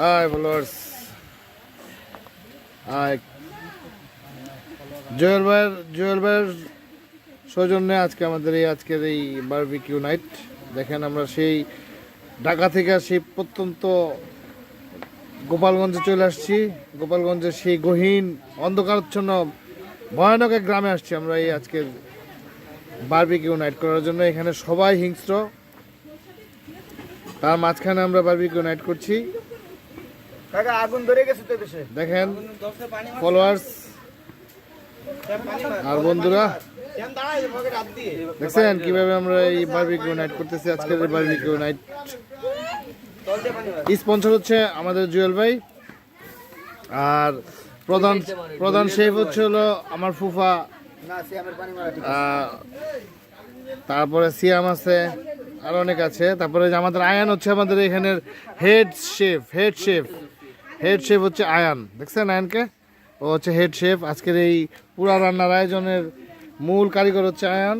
High followers high Jewel ভাইয়ের জুয়েল ভাইয়ের সৌজন্যে আজকে আমাদের এই আজকের এই বারবিকিউ নাইট দেখেন আমরা সেই ঢাকা থেকে সেই প্রত্যন্ত গোপালগঞ্জে চলে আসছি। গোপালগঞ্জের সেই গহীন, অন্ধকারচ্ছন্ন, ভয়ানক এক গ্রামে আসছি আমরা এই আজকের বারবিকিউ নাইট করার জন্য। এখানে সবাই হিংস্র। তার মাঝখানে আমরা বারবিকিউ নাইট করছি। কাকা, আগুন ধরে গেছে তো দেশে। দেখেন ফলোয়ার্স আর বন্ধুরা, দেখছেন কীভাবে আমরা এই বারবিকিউ নাইট করতেছি? আজকের বারবিকিউ নাইট স্পন্সর হচ্ছে আমাদের জুয়েল ভাই। আর প্রধান প্রধান শেফ হচ্ছে হলো আমার ফুফা। তারপরে সিয়াম আছে, আর অনেক আছে। তারপরে আমাদের আয়ান হচ্ছে আমাদের এখানের head chef head chef head chef হচ্ছে আয়ান। দেখছেন আয়ানকে? ও হচ্ছে হেড শেফ আজকের এই পুরা রান্নার আয়োজনের মূল কারিগর হচ্ছে আয়ান।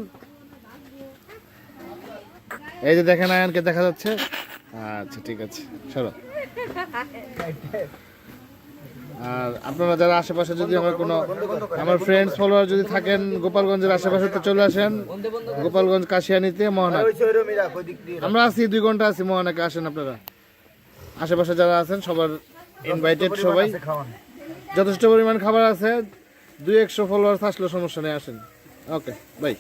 এই যে দেখেন আয়ানকে দেখা যাচ্ছে। আচ্ছা ঠিক আছে, সরো। আর আপনারা যারা আশেপাশে যদি আমার কোনো আমার ফ্রেন্ডস ফলোয়ার যদি থাকেন গোপালগঞ্জের আশেপাশে, তো চলে আসেন। গোপালগঞ্জ কাশিয়ানিতে মোহনা আমরা আছি, দুই ঘণ্টা আছি মোহনাকে আসেন আপনারা। আশেপাশে যারা আছেন, সবার ইনভাইটেড সবাই। যথেষ্ট পরিমাণ খাবার আছে। দুই একশো ফলোয়ার্স আসলে সমস্যা নেই আসেন। Okay bye